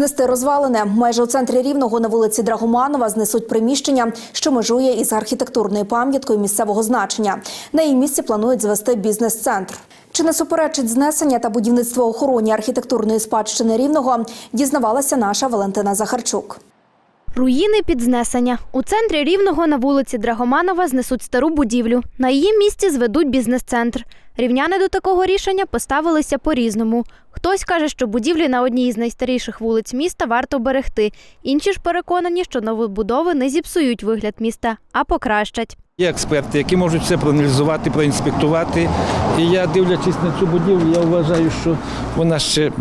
Знести розвалене майже у центрі рівного на вулиці Драгоманова знесуть приміщення, що межує із архітектурною пам'яткою місцевого значення. На її місці планують звести бізнес-центр. Чи не суперечить знесення та будівництво охороні архітектурної спадщини рівного? Дізнавалася наша Валентина Захарчук. Руїни під знесення. У центрі Рівного на вулиці Драгоманова знесуть стару будівлю. На її місці зведуть бізнес-центр. Рівняни до такого рішення поставилися по-різному. Хтось каже, що будівлі на одній із найстаріших вулиць міста варто берегти. Інші ж переконані, що новобудови не зіпсують вигляд міста, а покращать. Є експерти, які можуть все проаналізувати, проінспектувати. І я, дивлячись на цю будівлю, я вважаю, що вона ще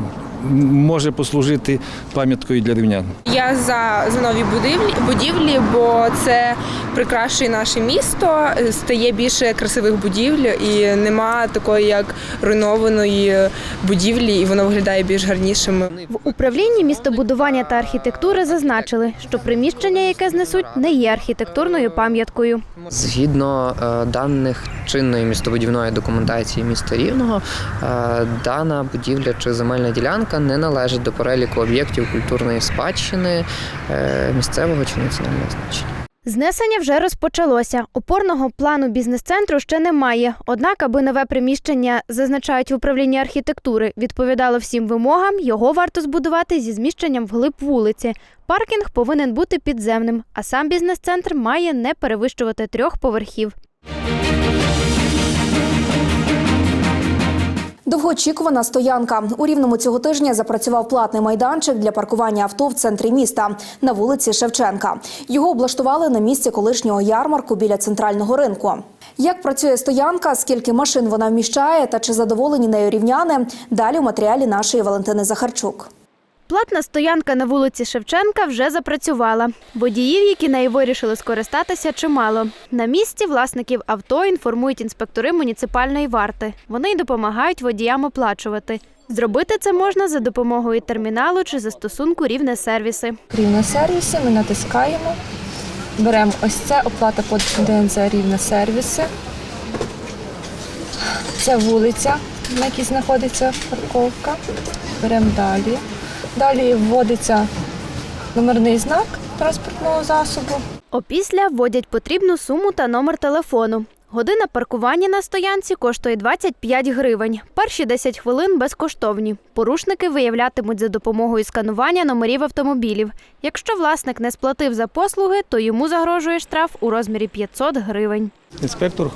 може послужити пам'яткою для рівнян. Я за, за нові будівлі, будівлі, бо це прикрашує наше місто, стає більше красивих будівель і нема такої, як руйнованої будівлі, і воно виглядає більш гарнішим. В управлінні містобудування та архітектури зазначили, що приміщення, яке знесуть, не є архітектурною пам'яткою. Згідно е, даних чинної містобудівної документації міста Рівного, е, дана будівля чи земельна ділянка не належить до переліку об'єктів культурної спадщини е, місцевого чи національного значення. Знесення вже розпочалося. Опорного плану бізнес-центру ще немає. Однак, аби нове приміщення, зазначають в управлінні архітектури, відповідало всім вимогам, його варто збудувати зі зміщенням вглиб вулиці. Паркінг повинен бути підземним, а сам бізнес-центр має не перевищувати трьох поверхів. Довгоочікувана стоянка. У рівному цього тижня запрацював платний майданчик для паркування авто в центрі міста на вулиці Шевченка. Його облаштували на місці колишнього ярмарку біля центрального ринку. Як працює стоянка, скільки машин вона вміщає та чи задоволені нею рівняни? Далі у матеріалі нашої Валентини Захарчук. Платна стоянка на вулиці Шевченка вже запрацювала. Водіїв, які нею вирішили скористатися, чимало. На місці власників авто інформують інспектори муніципальної варти. Вони й допомагають водіям оплачувати. Зробити це можна за допомогою терміналу чи застосунку рівне сервіси. Рівне сервіси, ми натискаємо. Беремо ось це оплата по ДНЗ рівне сервіси. Це вулиця, на якій знаходиться парковка. Беремо далі. Далі вводиться номерний знак транспортного засобу. Опісля вводять потрібну суму та номер телефону. Година паркування на стоянці коштує 25 гривень. Перші 10 хвилин безкоштовні. Порушники виявлятимуть за допомогою сканування номерів автомобілів. Якщо власник не сплатив за послуги, то йому загрожує штраф у розмірі 500 гривень. Інспектор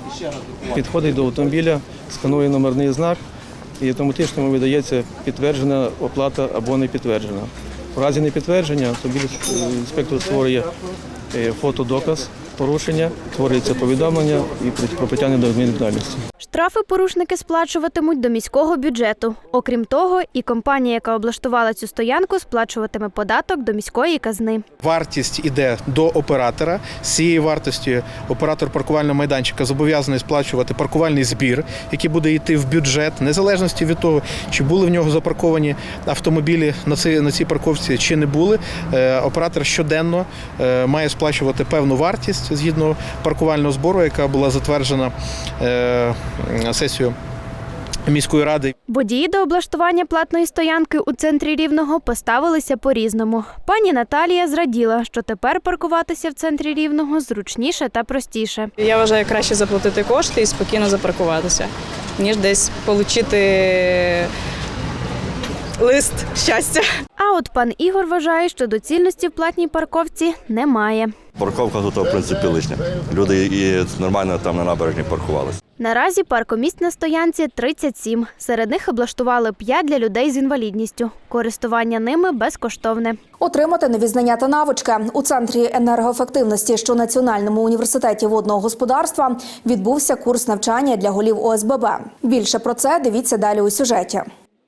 підходить до автомобіля, сканує номерний знак і автоматично видається підтверджена оплата або не підтверджена. В разі непідтвердження е, інспектор створює е, фотодоказ порушення, створюється повідомлення і про притягнення до адмінвідповідальності. Штрафи порушники сплачуватимуть до міського бюджету. Окрім того, і компанія, яка облаштувала цю стоянку, сплачуватиме податок до міської казни. Вартість іде до оператора. З цієї вартості оператор паркувального майданчика зобов'язаний сплачувати паркувальний збір, який буде йти в бюджет, незалежності від того, чи були в нього запарковані автомобілі на цій, на цій парковці, чи не були. Е, Оператор щоденно е, має сплачувати певну вартість згідно паркувального збору, яка була затверджена сесією міської ради. Водії до облаштування платної стоянки у центрі Рівного поставилися по-різному. Пані Наталія зраділа, що тепер паркуватися в центрі Рівного зручніше та простіше. Я вважаю краще заплатити кошти і спокійно запаркуватися, ніж десь отримати лист щастя. А от пан Ігор вважає, що доцільності в платній парковці немає. Парковка тут, в принципі, лишня. Люди і нормально там на набережні паркувалися. Наразі паркомісць на стоянці 37. Серед них облаштували 5 для людей з інвалідністю. Користування ними безкоштовне. Отримати нові знання та навички у центрі енергоефективності, що Національному університеті водного господарства відбувся курс навчання для голів ОСББ. Більше про це дивіться далі у сюжеті.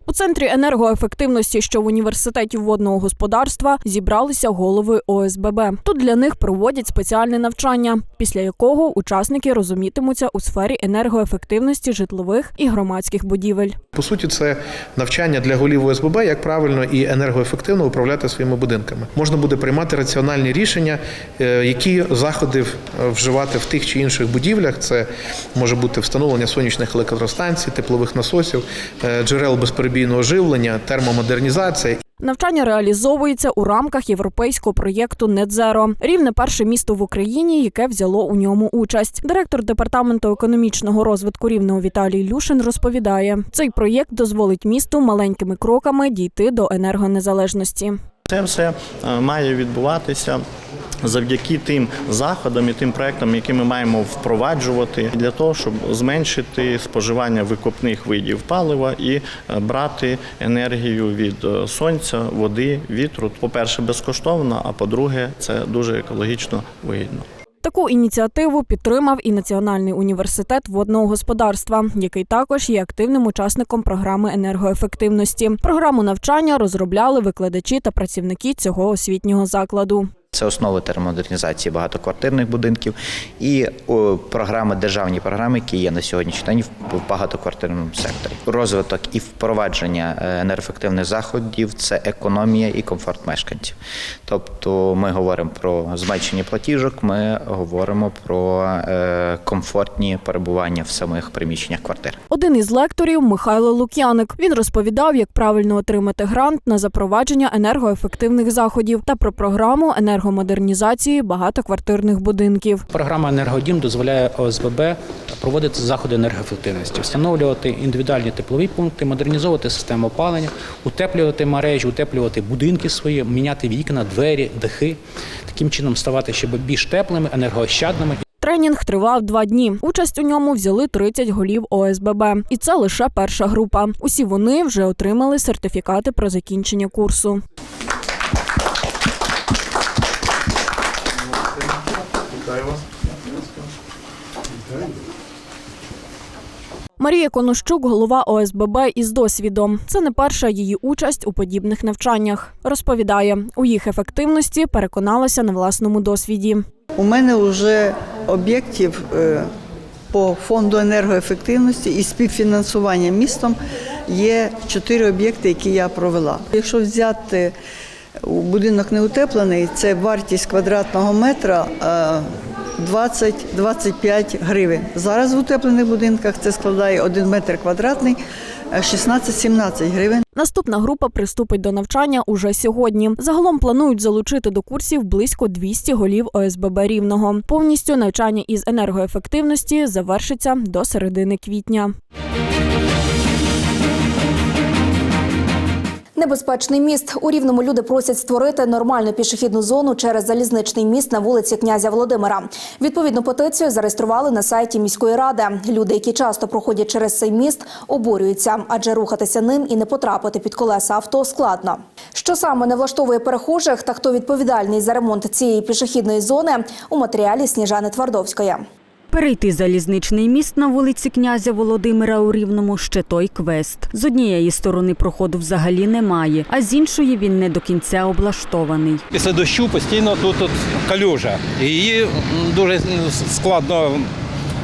У центрі енергоефективності, що в університеті водного господарства, зібралися голови ОСББ. Тут для них проводять спеціальне навчання, після якого учасники розумітимуться у сфері енергоефективності житлових і громадських будівель. По суті, це навчання для голів ОСББ, як правильно і енергоефективно управляти своїми будинками. Можна буде приймати раціональні рішення, е, які заходи вживати в тих чи інших будівлях. Це може бути встановлення сонячних електростанцій, теплових насосів, е, джерел безперебійного живлення, термомодернізація Навчання реалізовується у рамках європейського проєкту «Нетзеро». Рівне перше місто в Україні, яке взяло у ньому участь. Директор департаменту економічного розвитку рівного Віталій Люшин розповідає: цей проєкт дозволить місту маленькими кроками дійти до енергонезалежності. Це все е, має відбуватися завдяки тим заходам і тим проектам, які ми маємо впроваджувати для того, щоб зменшити споживання викопних видів палива і е, брати енергію від е, сонця, води, вітру. По-перше, безкоштовно, а по-друге, це дуже екологічно вигідно. Таку ініціативу підтримав і Національний університет водного господарства, який також є активним учасником програми енергоефективності. Програму навчання розробляли викладачі та працівники цього освітнього закладу. Це основи термомодернізації багатоквартирних будинків і програми, державні програми, які є на сьогоднішній день в багатоквартирному секторі. Розвиток і впровадження е, енергоефективних заходів це економія і комфорт мешканців. Тобто ми говоримо про зменшення платіжок, ми говоримо про е, комфортні перебування в самих приміщеннях квартир. Один із лекторів Михайло Лук'яник. Він розповідав, як правильно отримати грант на запровадження енергоефективних заходів та про програму енергомодернізації багатоквартирних будинків. Програма Енергодім дозволяє ОСББ проводити заходи енергоефективності, встановлювати індивідуальні теплові пункти, модернізовувати систему опалення, утеплювати мережі, утеплювати будинки свої, міняти вікна, двері, дахи, таким чином ставати ще більш теплими, енергоощадними Тренінг тривав два дні. Участь у ньому взяли 30 голів ОСББ. І це лише перша група. Усі вони вже отримали сертифікати про закінчення курсу. Марія Конощук, голова ОСББ із досвідом. Це не перша її участь у подібних навчаннях. Розповідає, у їх ефективності переконалася на власному досвіді. У мене вже об'єктів е, по фонду енергоефективності і співфінансування містом є чотири об'єкти, які я провела. Якщо взяти у будинок неутеплений, це вартість квадратного метра е, 20-25 гривень. Зараз в утеплених будинках це складає 1 метр квадратний е, 16-17 гривень. Наступна група приступить до навчання уже сьогодні. Загалом планують залучити до курсів близько 200 голів ОСББ Рівного. Повністю навчання із енергоефективності завершиться до середини квітня. Небезпечний міст у рівному люди просять створити нормальну пішохідну зону через залізничний міст на вулиці князя Володимира. Відповідну петицію зареєстрували на сайті міської ради. Люди, які часто проходять через цей міст, обурюються, адже рухатися ним і не потрапити під колеса авто складно. Що саме не влаштовує перехожих та хто відповідальний за ремонт цієї пішохідної зони у матеріалі Сніжани Твардовської. Перейти залізничний міст на вулиці князя Володимира у Рівному ще той квест. З однієї сторони проходу взагалі немає, а з іншої він не до кінця облаштований. Після дощу постійно тут, тут калюжа. Її дуже складно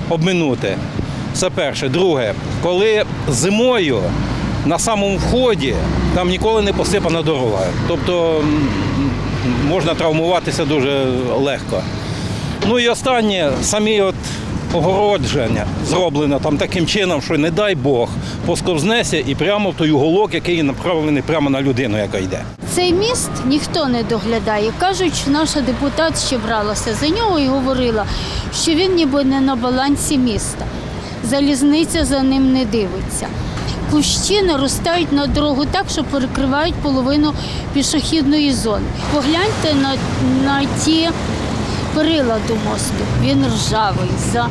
обминути. Це перше. Друге, коли зимою на самому вході там ніколи не посипана дорога. Тобто можна травмуватися дуже легко. Ну і останнє, самі от огородження зроблено там таким чином, що не дай Бог посковзнеся і прямо в той уголок, який направлений прямо на людину, яка йде. Цей міст ніхто не доглядає. Кажуть, що наша депутат ще бралася за нього і говорила, що він ніби не на балансі міста. Залізниця за ним не дивиться. Кущі наростають на дорогу так, що перекривають половину пішохідної зони. Погляньте на, на ті перила до мосту. Він ржавий, за...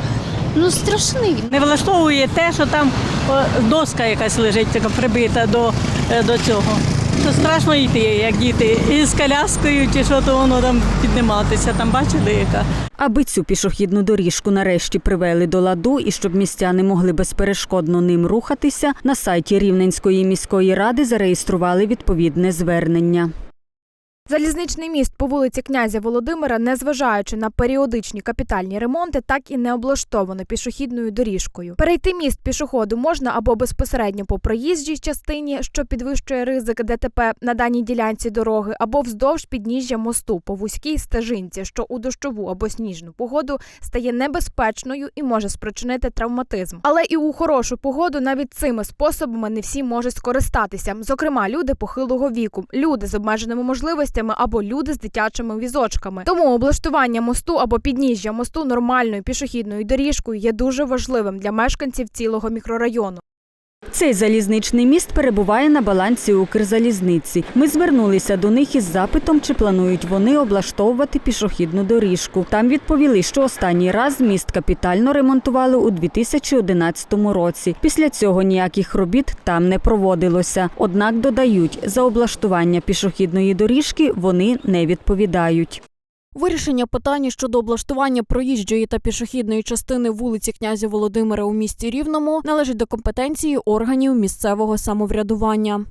ну страшний. Не влаштовує те, що там доска якась лежить, така прибита до, е, до цього, То страшно йти, як діти, і з коляскою, чи що то воно там підніматися. Там бачили, яка. Аби цю пішохідну доріжку нарешті привели до ладу і щоб містяни могли безперешкодно ним рухатися, на сайті Рівненської міської ради зареєстрували відповідне звернення. Залізничний міст по вулиці князя Володимира, незважаючи на періодичні капітальні ремонти, так і не облаштовано пішохідною доріжкою. Перейти міст пішоходу можна або безпосередньо по проїжджій частині, що підвищує ризик ДТП на даній ділянці дороги, або вздовж підніжжя мосту по вузькій стежинці, що у дощову або сніжну погоду стає небезпечною і може спричинити травматизм. Але і у хорошу погоду навіть цими способами не всі можуть скористатися. Зокрема, люди похилого віку, люди з обмеженими можливостями або люди з дитячими візочками. Тому облаштування мосту або підніжжя мосту нормальною пішохідною доріжкою є дуже важливим для мешканців цілого мікрорайону. Цей залізничний міст перебуває на балансі Укрзалізниці. Ми звернулися до них із запитом, чи планують вони облаштовувати пішохідну доріжку. Там відповіли, що останній раз міст капітально ремонтували у 2011 році. Після цього ніяких робіт там не проводилося. Однак додають, за облаштування пішохідної доріжки вони не відповідають. Вирішення питання щодо облаштування проїжджої та пішохідної частини вулиці князя Володимира у місті Рівному належить до компетенції органів місцевого самоврядування.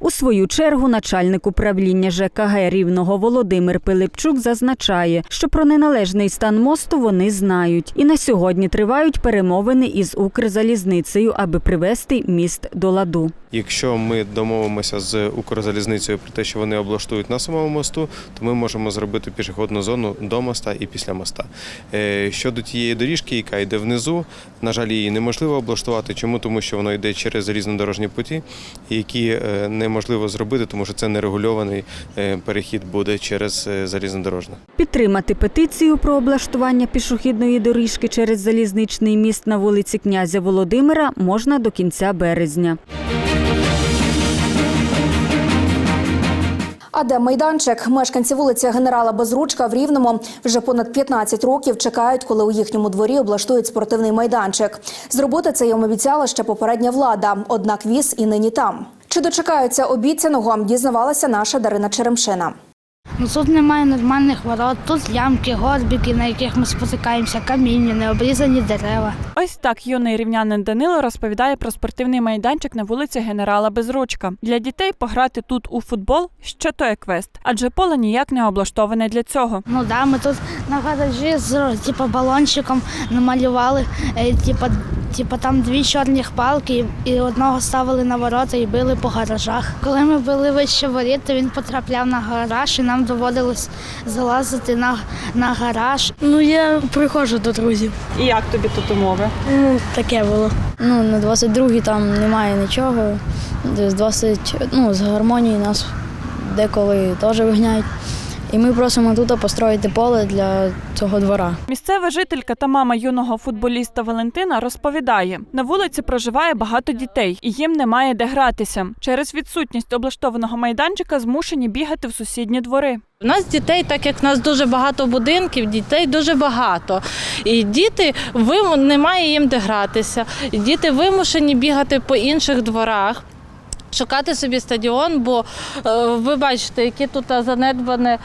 У свою чергу начальник управління ЖКГ Рівного Володимир Пилипчук зазначає, що про неналежний стан мосту вони знають, і на сьогодні тривають перемовини із Укрзалізницею, аби привести міст до ладу. Якщо ми домовимося з Укрзалізницею про те, що вони облаштують на самому мосту, то ми можемо зробити пішохідну зону до моста і після моста. Е, Щодо тієї доріжки, яка йде внизу, на жаль, її неможливо облаштувати. Чому? Тому що воно йде через різнодорожні путі, які е, неможливо зробити, тому що це нерегульований е, перехід буде через залізнодорожне. Підтримати петицію про облаштування пішохідної доріжки через залізничний міст на вулиці князя Володимира можна до кінця березня. А де майданчик? Мешканці вулиці генерала Безручка в Рівному вже понад 15 років чекають, коли у їхньому дворі облаштують спортивний майданчик. Зробити це їм обіцяла ще попередня влада, однак віз і нині там. Чи дочекаються обіцяного, дізнавалася наша Дарина Черемшина. Ну тут немає нормальних ворот, тут ямки, горбики, на яких ми спотикаємося, каміння, необрізані дерева. Ось так юний рівнянин Данило розповідає про спортивний майданчик на вулиці генерала Безручка. Для дітей пограти тут у футбол ще той квест, адже поле ніяк не облаштоване для цього. Ну да, ми тут на гаражі з типу, балончиком намалювали, е, типу, типу, там дві чорних палки, і одного ставили на ворота і били по гаражах. Коли ми били вище воріт, то він потрапляв на гараж, і нам доводилось залазити на, на гараж. Ну я приходжу до друзів. І як тобі тут умови? Ну, таке було. Ну, на 22-й там немає нічого. З 20, ну, з гармонії нас деколи теж вигняють. І ми просимо тут построїти поле для цього двора. Місцева жителька та мама юного футболіста Валентина розповідає: на вулиці проживає багато дітей, і їм немає де гратися. Через відсутність облаштованого майданчика змушені бігати в сусідні двори. У нас дітей, так як в нас дуже багато будинків, дітей дуже багато. І діти виму- немає їм де гратися. І Діти вимушені бігати по інших дворах. Шукати собі стадіон, бо е, ви бачите, які тут занедбана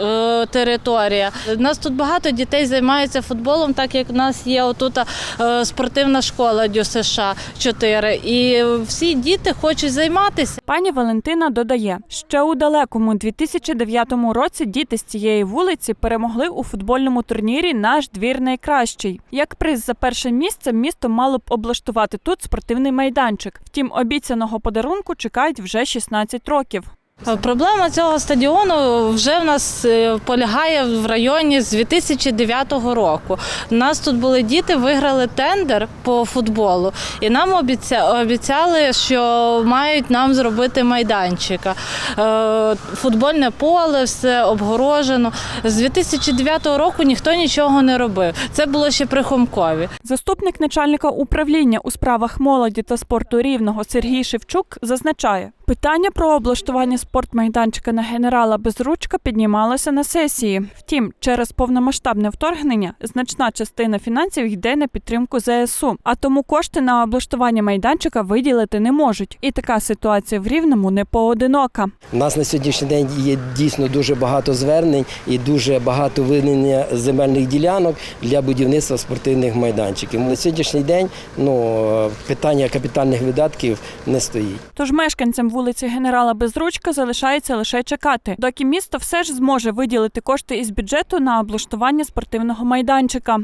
е, територія. У нас тут багато дітей займаються футболом, так як в нас є отут е, спортивна школа ДЮСШ 4. І всі діти хочуть займатися. Пані Валентина додає, ще у далекому 2009 році діти з цієї вулиці перемогли у футбольному турнірі Наш двір найкращий. Як приз за перше місце місто мало б облаштувати тут спортивний майданчик. Втім, обіцяного подарунку чекають вже 16 років. Проблема цього стадіону вже в нас е, полягає в районі з 2009 року. У нас тут були діти, виграли тендер по футболу, і нам обіцяли, що мають нам зробити майданчика. Е, Футбольне поле, все обгорожено. З 2009 року ніхто нічого не робив. Це було ще при Хомкові. Заступник начальника управління у справах молоді та спорту рівного Сергій Шевчук зазначає, Питання про облаштування спортмайданчика на генерала Безручка піднімалося на сесії. Втім, через повномасштабне вторгнення значна частина фінансів йде на підтримку ЗСУ, а тому кошти на облаштування майданчика виділити не можуть. І така ситуація в Рівному не поодинока. У нас на сьогоднішній день є дійсно дуже багато звернень і дуже багато винення земельних ділянок для будівництва спортивних майданчиків. На сьогоднішній день ну, питання капітальних видатків не стоїть. Тож мешканцям вулиці генерала Безручка залишається лише чекати, доки місто все ж зможе виділити кошти із бюджету на облаштування спортивного майданчика.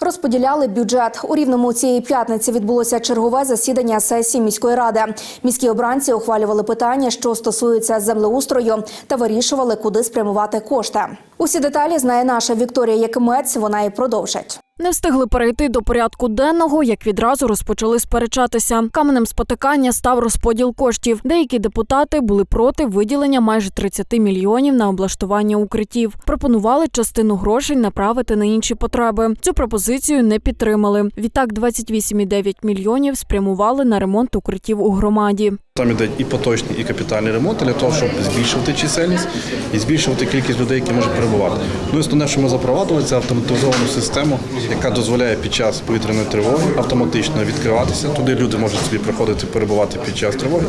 Розподіляли бюджет. У рівному цієї п'ятниці відбулося чергове засідання сесії міської ради. Міські обранці ухвалювали питання, що стосуються землеустрою, та вирішували, куди спрямувати кошти. Усі деталі знає наша Вікторія Якимець. Вона і продовжить. Не встигли перейти до порядку денного, як відразу розпочали сперечатися. Каменем спотикання став розподіл коштів. Деякі депутати були проти виділення майже 30 мільйонів на облаштування укриттів. Пропонували частину грошей направити на інші потреби. Цю пропозицію не підтримали. Відтак 28,9 мільйонів спрямували на ремонт укриттів у громаді. Там іде і поточний, і капітальний ремонт для того, щоб збільшувати чисельність і збільшувати кількість людей, які можуть перебувати. Ну і основне, що ми запровадили, це автоматизовану систему, яка дозволяє під час повітряної тривоги автоматично відкриватися. Туди люди можуть собі приходити перебувати під час тривоги.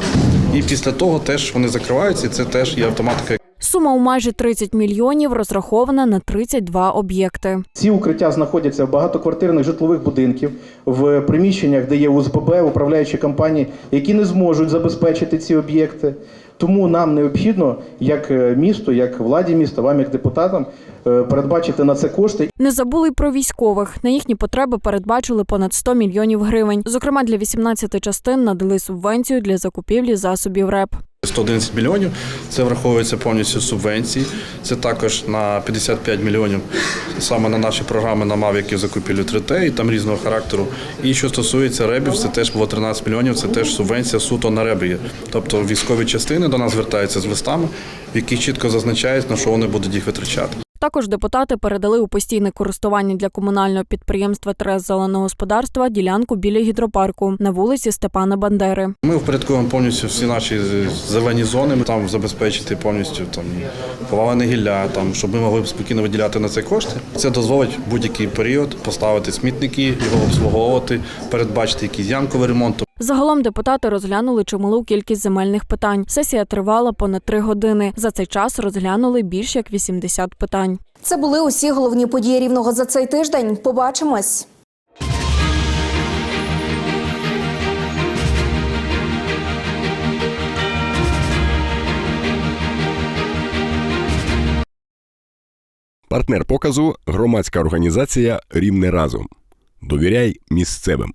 І після того теж вони закриваються, і це теж є автоматика. Сума у майже 30 мільйонів розрахована на 32 об'єкти. Ці укриття знаходяться в багатоквартирних житлових будинків, в приміщеннях, де є УСББ, управляючі компанії, які не зможуть забезпечити ці об'єкти. Тому нам необхідно, як е, місто, як владі міста, вам як депутатам, е, передбачити на це кошти. Не забули й про військових. На їхні потреби передбачили понад 100 мільйонів гривень. Зокрема, для 18 частин надали субвенцію для закупівлі засобів РЕП. 111 мільйонів це враховується повністю субвенції. Це також на 55 мільйонів саме на наші програми на МАВ, закупівлю 3Т і там різного характеру. І що стосується ребів, це теж було 13 мільйонів. Це теж субвенція суто на реби. Тобто військові частини до нас звертаються з листами, в яких чітко зазначають, на що вони будуть їх витрачати. Також депутати передали у постійне користування для комунального підприємства Трес зеленого господарства ділянку біля гідропарку на вулиці Степана Бандери. Ми впорядкуємо повністю всі наші зелені зони. Ми там забезпечити повністю там повалене гілля, там щоб ми могли спокійно виділяти на це кошти. Це дозволить будь-який період поставити смітники, його обслуговувати, передбачити якийсь ямковий ремонт. Загалом депутати розглянули чималу кількість земельних питань. Сесія тривала понад три години. За цей час розглянули більш як 80 питань. Це були усі головні події рівного за цей тиждень. Побачимось. Партнер показу громадська організація Рівне разом. Довіряй місцевим.